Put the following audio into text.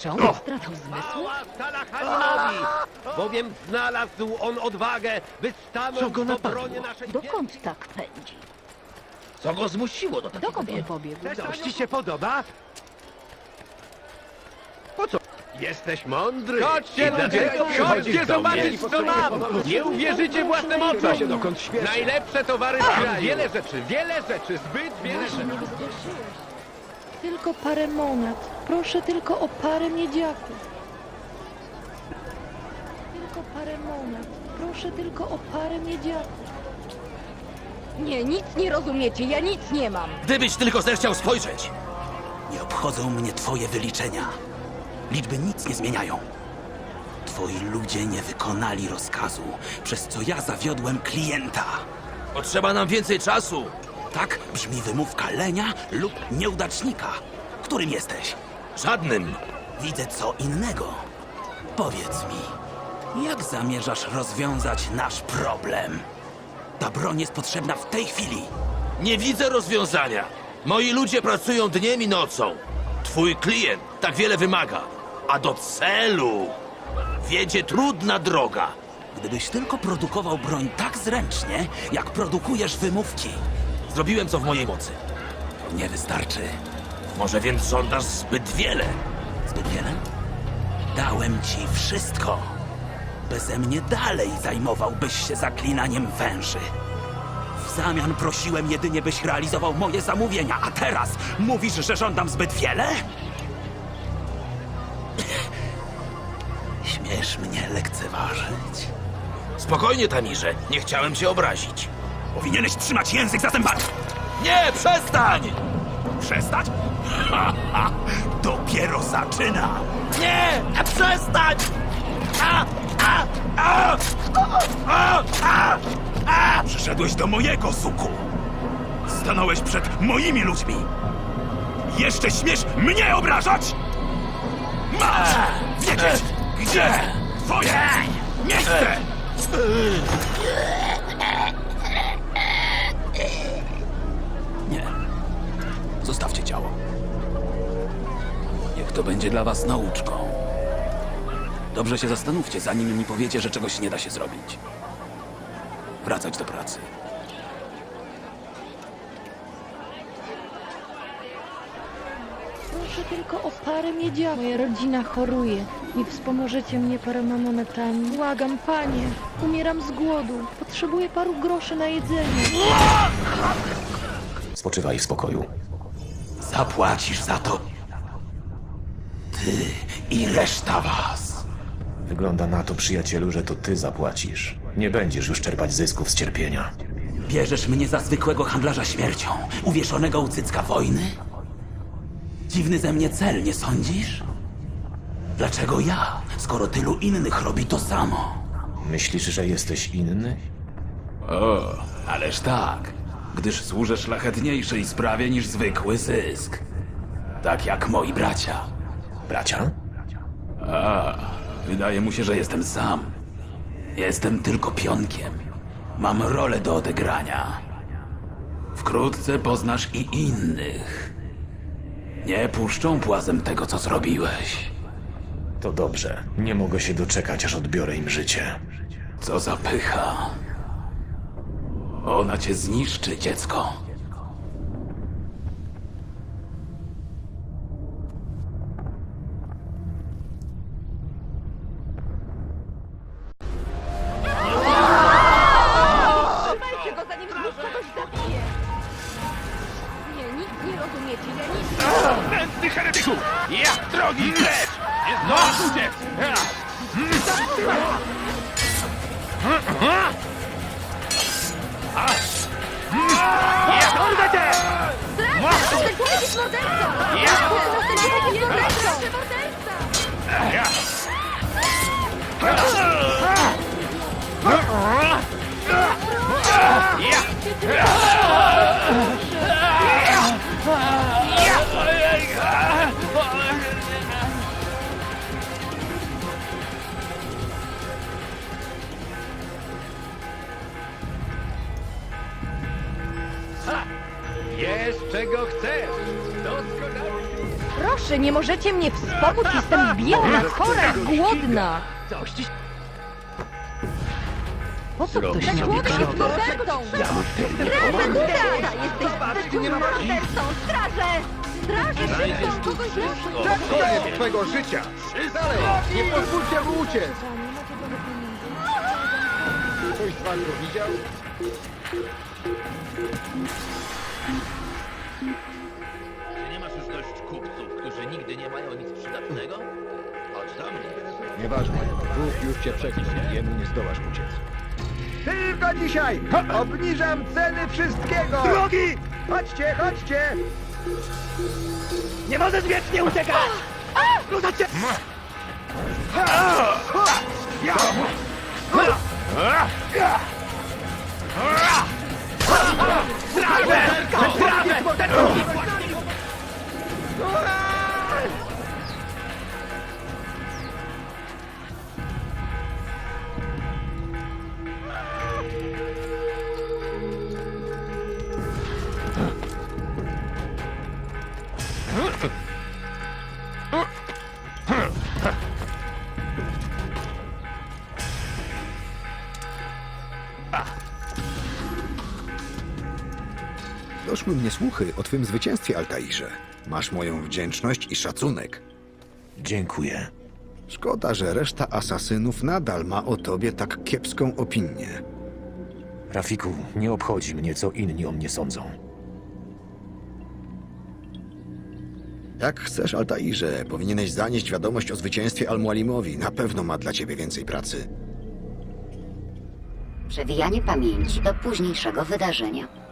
Czy on stracił zmysły? Chwała Salahadinowi, bowiem znalazł on odwagę, by stanąć Co go w napadło? obronie naszej Dokąd tak pędzi? Co go zmusiło do takiego Dokąd on pobiegł? Coś ci się podoba? Po co? Jesteś mądry. Chodźcie, I dlatego ludzie, przychodzisz chodźcie do mnie. zobaczyć, co mam. Nie uwierzycie własnym oczom. się dokąd. Najlepsze towary w kraju. Wiele rzeczy, wiele rzeczy, zbyt wiele rzeczy. Tylko parę monet. Proszę tylko o parę miedziaków. Tylko parę monet. Proszę tylko o parę miedziaków. Nie, nic nie rozumiecie, ja nic nie mam. Gdybyś tylko zechciał spojrzeć. Nie obchodzą mnie twoje wyliczenia. Liczby nic nie zmieniają. Twoi ludzie nie wykonali rozkazu, przez co ja zawiodłem klienta. Potrzeba nam więcej czasu. Tak brzmi wymówka lenia lub nieudacznika. Którym jesteś? Żadnym. Widzę co innego. Powiedz mi, jak zamierzasz rozwiązać nasz problem? Ta broń jest potrzebna w tej chwili. Nie widzę rozwiązania. Moi ludzie pracują dniem i nocą. Twój klient tak wiele wymaga, a do celu wiedzie trudna droga. Gdybyś tylko produkował broń tak zręcznie, jak produkujesz wymówki. Zrobiłem co w mojej mocy. Nie wystarczy. Może więc żądasz zbyt wiele. Zbyt wiele? Dałem ci wszystko. Beze mnie dalej zajmowałbyś się zaklinaniem węży. W zamian prosiłem jedynie, byś realizował moje zamówienia, a teraz mówisz, że żądam zbyt wiele? Śmiesz mnie lekceważyć? Spokojnie, Tamirze. Nie chciałem cię obrazić. Powinieneś trzymać język za zębami. Nie, przestań! Przestać? Ha, ha, dopiero zaczynam. Nie, przestań! A, a, a, a, a, a! Przyszedłeś do mojego suku. Stanąłeś przed moimi ludźmi. Jeszcze śmiesz mnie obrażać? Masz wiedzieć, gdzie twoje miejsce! Nie. Zostawcie ciało. Niech to będzie dla was nauczką. Dobrze się zastanówcie, zanim mi powiecie, że czegoś nie da się zrobić. Wracać do pracy. Proszę tylko o parę miedziaków. Moja rodzina choruje. Nie wspomożecie mnie paroma monetami. Błagam, panie. Umieram z głodu. Potrzebuję paru groszy na jedzenie. Spoczywaj w spokoju. Zapłacisz za to. Ty i reszta was. Wygląda na to, przyjacielu, że to ty zapłacisz. Nie będziesz już czerpać zysków z cierpienia. Bierzesz mnie za zwykłego handlarza śmiercią, uwieszonego u cycka wojny? Dziwny ze mnie cel, nie sądzisz? Dlaczego ja, skoro tylu innych robi to samo? Myślisz, że jesteś inny? O, ależ tak, gdyż służę szlachetniejszej sprawie niż zwykły zysk. Tak jak moi bracia. Bracia? A, wydaje mu się, że jestem sam. Jestem tylko pionkiem. Mam rolę do odegrania. Wkrótce poznasz i innych. Nie puszczą płazem tego, co zrobiłeś. To dobrze. Nie mogę się doczekać, aż odbiorę im życie. Co za pycha. Ona cię zniszczy, dziecko. Morderca! Czego chcesz! Doskonale! Proszę, nie możecie mnie wspomóc? Jestem biedna, chora, głodna. Coś ci Po co ktoś mnie człowiek jest mordercą! Straże, tutaj! Jesteś zwykłym mordercą! Straże! Straże, szybko! Kogoś twojego życia! Dalej! Nie pozwólcie mu uciec! Ktoś z go widział? Czy nie masz już dość kupców, którzy nigdy nie mają nic przydatnego? Chodź do mnie. Nieważne. Bóg już cię przeklinł. Jemu nie zdołasz uciec. Tylko dzisiaj! Obniżam ceny wszystkiego! Drogi! Chodźcie, chodźcie! Nie możesz wiecznie uciekać! Ruszać się! Trawę! Trawę! Trawę! Doszły mnie słuchy o twym zwycięstwie, Altairze. Masz moją wdzięczność i szacunek. Dziękuję. Szkoda, że reszta asasynów nadal ma o tobie tak kiepską opinię. Rafiku, nie obchodzi mnie, co inni o mnie sądzą. Jak chcesz, Altairze, powinieneś zanieść wiadomość o zwycięstwie Al-Mualimowi. Na pewno ma dla ciebie więcej pracy. Przewijanie pamięci do późniejszego wydarzenia.